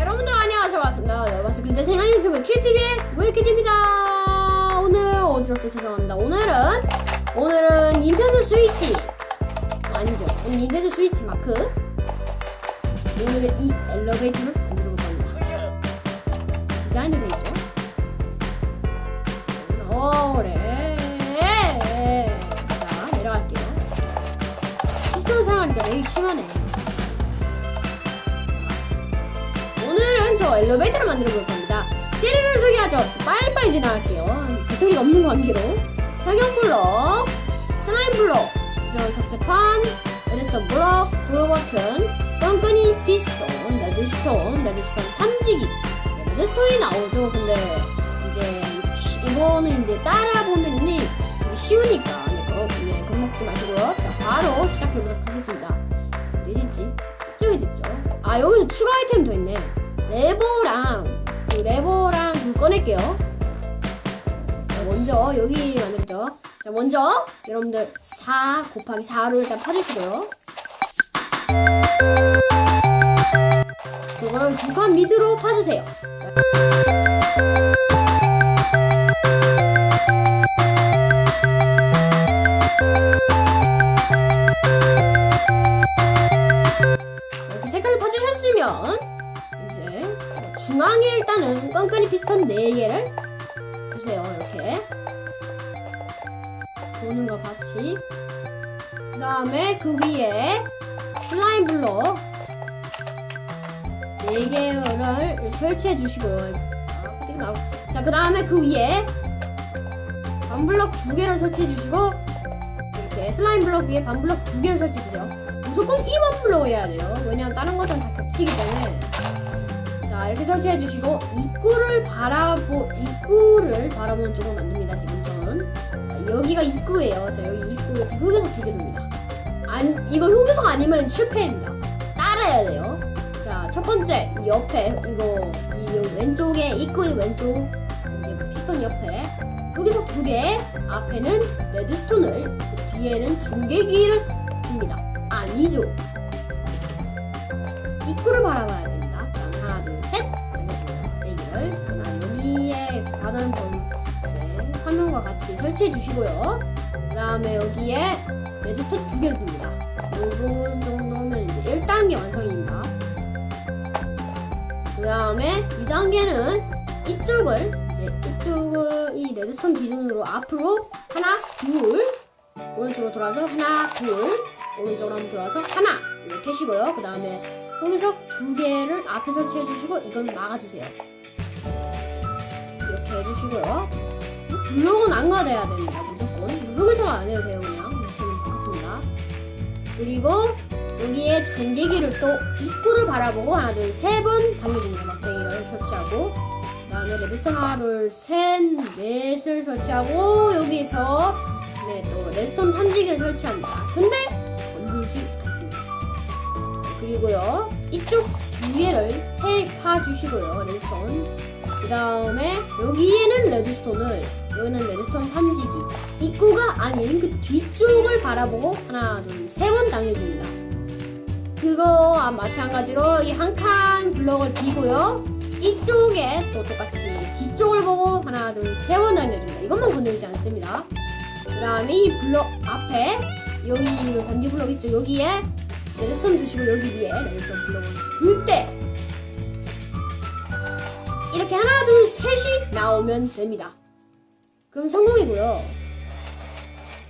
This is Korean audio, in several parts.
여러분들 안녕하세요. 반갑습니다. 네, 반갑습니다. 근데 생활 유튜브 킬TV의 물키즈입니다. 오늘 어지럽게 죄송합니다. 오늘은 오늘은 닌텐도 스위치. 아니죠. 오늘 닌텐도 스위치 마크. 오늘은 이 엘리베이터를 만들어 볼 겁니다. 디자인이 돼 있죠? 오래 자. 내려갈게요. 피스톤 사용하니까 되게 심하네 오늘은 저 엘리베이터를 만들어 볼 겁니다. 재료를 소개하죠. 빨리빨리 지나갈게요. 배터리 없는 관계로. 석영 블럭, 슬라임 블럭, 저 적재판, 레드스톤 블럭, 도어 버튼, 끈끈이 피스톤, 레드스톤, 레드스톤 탐지기. 네, 레드스톤이 나오죠. 근데 이제 쉬- 이거는 이제 따라 보면은 쉬우니까 네, 그거 네, 겁먹지 마시고요. 자 바로 시작해 보도록 하겠습니다. 있지? 이쪽에 있죠. 아 여기서 추가 아이템도 있네. 레버랑 그 레버랑 그 꺼낼게요. 자, 먼저 여기 만들죠. 자 먼저 여러분들 4 곱하기 4로 일단 파주시고요. 그거를 두칸 밑으로 파주세요. 이 끈끈이 피스톤 4개를 주세요 이렇게. 도는 거 같이. 그 다음에 그 위에 슬라임 블럭 4개를 설치해 주시고요. 자, 그 다음에 그 위에 반블럭 2개를 설치해 주시고 이렇게 슬라임 블럭 위에 반블럭 2개를 설치해 주세요. 무조건 2번 블럭 해야 돼요. 왜냐면 다른 것들은 다 겹치기 때문에 자 이렇게 설치해 주시고 입구를 바라보 입구를 바라보는 쪽으로 만듭니다 지금 저는. 자 여기가 입구예요. 자 여기 입구에 흑요석 두개 둡니다. 안 이거 흑요석 아니면 실패입니다. 따라야 돼요. 자 첫 번째 이 옆에 이거 이 왼쪽에 입구의 왼쪽 이제 피스톤 옆에 흑요석 두개 앞에는 레드스톤을 그 뒤에는 중계기를 둡니다. 아니죠 입구를 바라봐야 본 이제 화면과 같이 설치해 주시고요. 그 다음에 여기에 레드스톤 두 개를 둡니다. 요런 정도면 이제 1단계 완성입니다. 그 다음에 2단계는 이쪽을 이제 이쪽을 이 레드스톤 기준으로 앞으로 하나, 둘 오른쪽으로 돌아서 하나, 둘 오른쪽으로 한번 돌아서 하나 이렇게 하시고요. 그 다음에 여기서 두 개를 앞에 설치해 주시고 이건 막아주세요. 이렇게 해주시고요. 블록은 안 가져야 됩니다. 무조건. 여기서 안 해도 돼요. 그냥. 저는 바꿨습니다. 그리고 여기에 중계기를 또 입구를 바라보고 하나 둘 세 번 당겨줍니다. 막대기를 설치하고 그 다음에 레드스톤 하나 둘셋 넷을 설치하고 여기서 네 또 레드스톤 탐지기를 설치합니다. 근데 건들지 않습니다. 그리고요 이쪽 위에를 패 파주시고요 레드스톤 그 다음에 여기에는 레드스톤을 여기는 레드스톤 탐지기. 입구가 아닌 그 뒤쪽을 바라보고 하나 둘 세 번 당겨줍니다. 그거와 마찬가지로 이 한 칸 블럭을 비고요. 이쪽에 또 똑같이 뒤쪽을 보고 하나 둘 세 번 당겨줍니다. 이것만 건들지 않습니다. 그 다음에 이 블럭 앞에 여기 이 잔디 블럭 있죠? 여기에 레드스톤 두시고 여기 위에 레드스톤 블럭을 둘때 이렇게 하나 둘 셋이 나오면 됩니다. 그럼 성공이고요.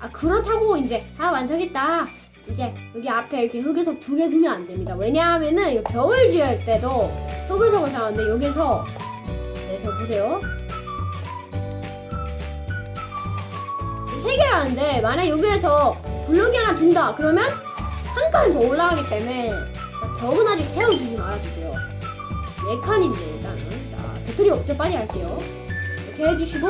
아 그렇다고 이제 아 완성했다. 이제 여기 앞에 이렇게 흑요석 두 개 두면 안 됩니다. 왜냐하면은 이 벽을 지을 때도 흑요석을 사는데 여기서 이제 저 보세요. 세개 하는데 만약 여기에서 블록이 하나 둔다 그러면 한 칸 더 올라가기 때문에 벽은 아직 세워주지 말아주세요. 네 칸인데 일단은 자 배터리 없죠 빨리 할게요. 이렇게 해주시고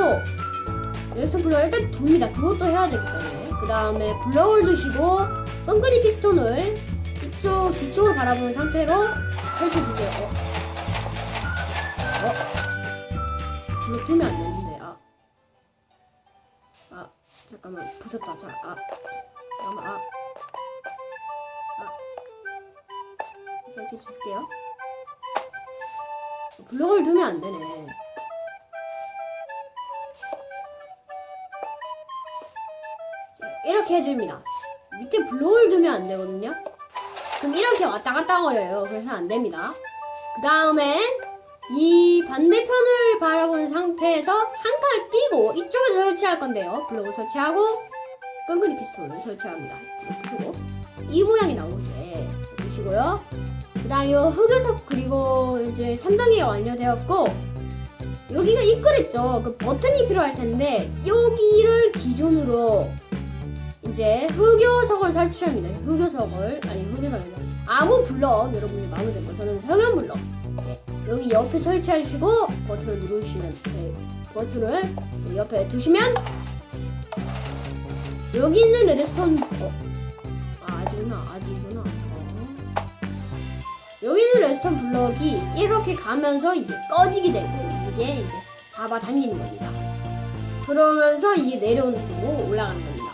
레스톤 블럭 일단 둡니다. 그것도 해야 되기 때문에 그 다음에 블럭을 두시고 끈끈이 피스톤을 이쪽 뒤쪽으로 바라보는 상태로 설치해주세요. 어? 어? 블럭 두면 안 되는데 아. 아 잠깐만 부셨다 자 아. 잠깐만 아. 설치해 줄게요. 블록을 두면 안 되네. 자, 이렇게 해줍니다. 밑에 블록을 두면 안 되거든요. 그럼 이렇게 왔다 갔다 거려요. 그래서 안 됩니다. 그 다음엔 이 반대편을 바라보는 상태에서 한 칸을 띄고 이쪽에서 설치할 건데요. 블록을 설치하고 끈끈이 피스톤을 설치합니다. 두고 이 모양이 나오게 보시고요. 그 다음에 흑요석 그리고 이제 3단계가 완료되었고 여기가 입구랬죠. 그 버튼이 필요할 텐데 여기를 기준으로 이제 흑요석을 설치합니다. 흑요석을 아니 아니라 아무 블럭 여러분이 마음에 들고 저는 석연 블럭 네, 여기 옆에 설치해 주시고 버튼을 누르시면 네, 버튼을 옆에 두시면 여기 있는 레드스톤 어, 아, 아직구나 아직구나 어. 여기 있는 레드스톤 블럭이 이렇게 가면서 이게 꺼지게 되고 이게 이제 잡아당기는 겁니다. 그러면서 이게 내려오는 거고 올라가는 겁니다.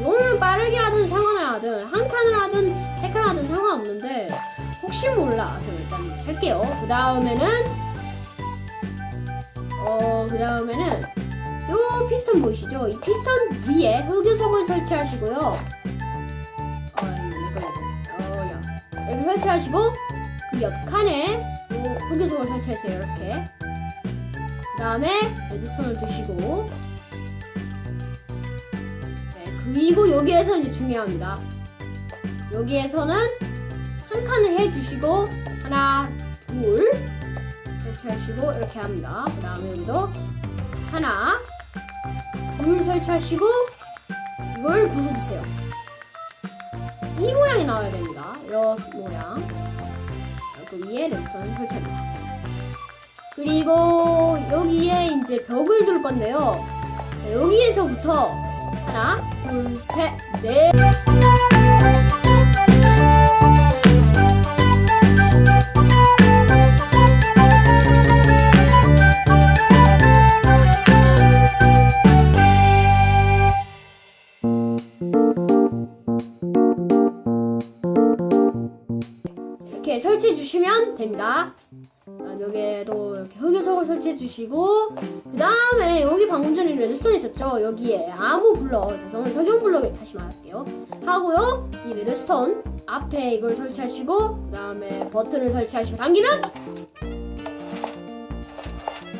이거는 빠르게 하든 상관을 하든 한 칸을 하든 세 칸을 하든 상관없는데 혹시 몰라 저 일단 할게요. 그 다음에는 어그 다음에는 요 피스톤 보이시죠? 이 피스톤 위에 흑유석을 설치하시고요. 설치하시고 그 옆 칸에 요 흑유석을 설치하세요 이렇게. 그 다음에 레드스톤을 두시고 네, 그리고 여기에서 이제 중요합니다. 여기에서는 한 칸을 해주시고 하나, 둘 설치하시고 이렇게 합니다. 그 다음에 여기도 하나, 둘 설치하시고 이걸 부숴주세요. 이 모양이 나와야 됩니다. 이런 모양. 그 위에 레스턴을 설치합니다. 그리고 여기에 이제 벽을 둘 건데요. 자, 여기에서부터 하나, 둘, 셋, 넷. 설치해 주시면 됩니다. 자, 여기에도 이렇게 흑요석을 설치해 주시고 그 다음에 여기 방금 전에 레드스톤 있었죠? 여기에 아무 블럭 자, 저는 석영 블럭에 다시 말할게요. 하고요 이 레드스톤 앞에 이걸 설치하시고 그 다음에 버튼을 설치하시고 당기면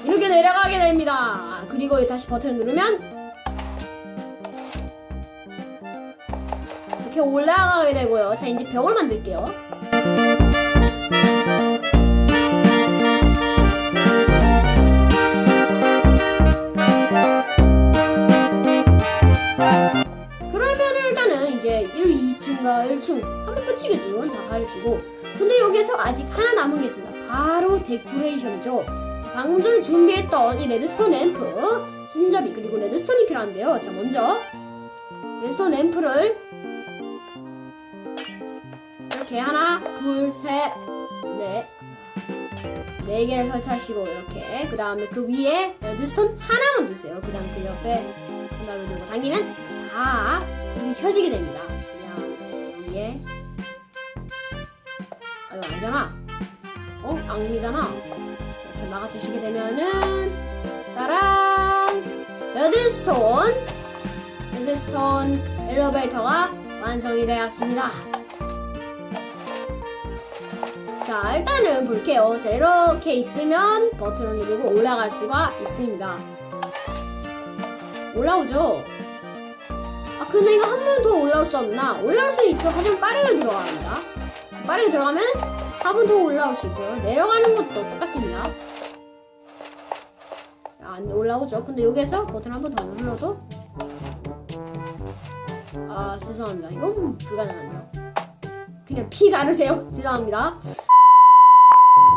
이렇게 내려가게 됩니다. 그리고 다시 버튼을 누르면 이렇게 올라가게 되고요. 자 이제 벽을 만들게요. 가르치고. 근데 여기에서 아직 하나 남은 게 있습니다. 바로 데코레이션이죠. 자, 방금 전에 준비했던 이 레드스톤 램프, 손잡이 그리고 레드스톤이 필요한데요. 자 먼저 레드스톤 램프를 이렇게 하나, 둘, 셋, 넷, 네 개를 설치하시고 이렇게 그 다음에 그 위에 레드스톤 하나만 두세요. 그 다음 그 옆에 그 다음에 들고 당기면 다 불이 켜지게 됩니다. 아 이거 아니잖아. 어? 악리잖아. 이렇게 막아주시게 되면은 따란 레드스톤 레드스톤 엘리베이터가 완성이 되었습니다. 자 일단은 볼게요. 자 이렇게 있으면 버튼을 누르고 올라갈 수가 있습니다. 올라오죠? 아 근데 이거 한 번 더 올라올 수 없나? 올라올 수는 있죠. 하지만 빠르게 들어가야 합니다. 빠르게 들어가면 한번더 올라올 수 있고요. 내려가는 것도 똑같습니다. 자, 안 올라오죠. 근데 여기에서 버튼 한 번 더 눌러도 아 죄송합니다. 이건 불가능하네요. 그냥 피 다르세요. 죄송합니다.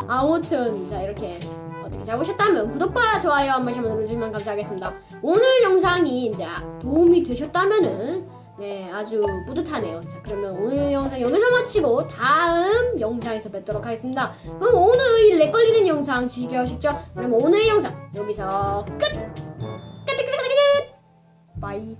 아무튼 자 이렇게 어떻게 잘 보셨다면 구독과 좋아요 한 번씩만 눌러주시면 감사하겠습니다. 오늘 영상이 이제 도움이 되셨다면은 네 아주 뿌듯하네요. 자 그러면 오늘 영상 여기서 마치고 다음 영상에서 뵙도록 하겠습니다. 그럼 오늘 이렉 걸리는 영상 하십죠? 그럼 오늘의 영상 여기서 끝! 끝! 끝! 끝! 끝! 끝! 바이